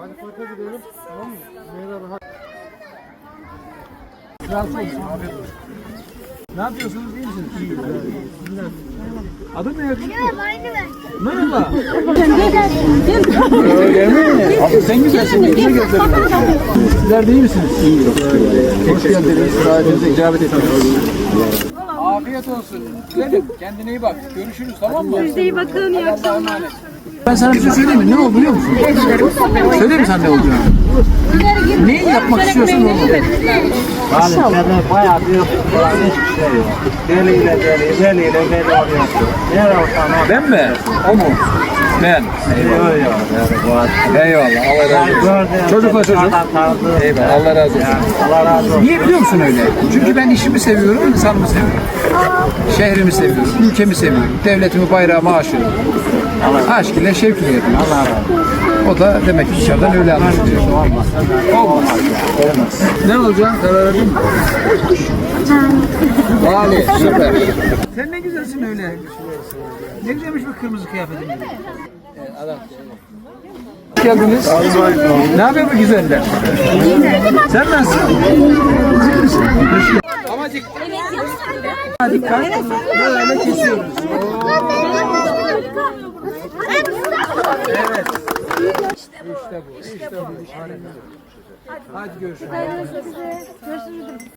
Hadi parka gidelim. Tamam mı? Merhaba. Ne yapıyorsunuz? İyi misiniz? İyi. Adın ne yakışıklı? Merhaba. Öyle mi? Abi sen güzelsin. Ne güzel Sizler de iyi misiniz? İyi. Hoş geldiniz. Rahatınıza icabet ettiniz. Afiyet olsun. Güzelim. Kendine iyi bak. Görüşürüz tamam mı? Siz de iyi bakın, iyi akşamlar. Ben sana bir şey söyleyeyim mi? Ne oldu biliyor musun? Söyleyeyim mi sen ne olacağını? Neyi yapmak istiyorsun oğlum? Abi sende bayağı bir şey. Deliyle deli, deliyle deli oluyorsun. Ben mi? O mu? Ben. Bu adam. Eyvallah. Allah razı olsun. Çocukla çocuk. Eyvallah. Allah razı olsun. Allah razı olsun. Niye biliyor musun öyle? Çünkü ben işimi seviyorum, insanımı seviyorum. Şehrimi seviyorum, ülkemi seviyorum. Devletimi, bayrağımı aşığım. Aşk ile şevk ile yapıyoruz. Allah razı olsun. O da demek ki dışarıdan öyle anlaşılıyor. Olmaz. Olmaz. Ne olacak? Karar verdin mi? Vali, süper. Sen ne güzelsin öyle. Ne güzelmiş bu kırmızı kıyafetin. Evet, adam. Hoş geldiniz. Ne yapıyor bu güzeller? Sen nasılsın? Ama dik- dikkat. Böyle kesiyoruz. Evet. İşte bu. İşte bu. Harika. Hadi görüşürüz. Görüşürüz.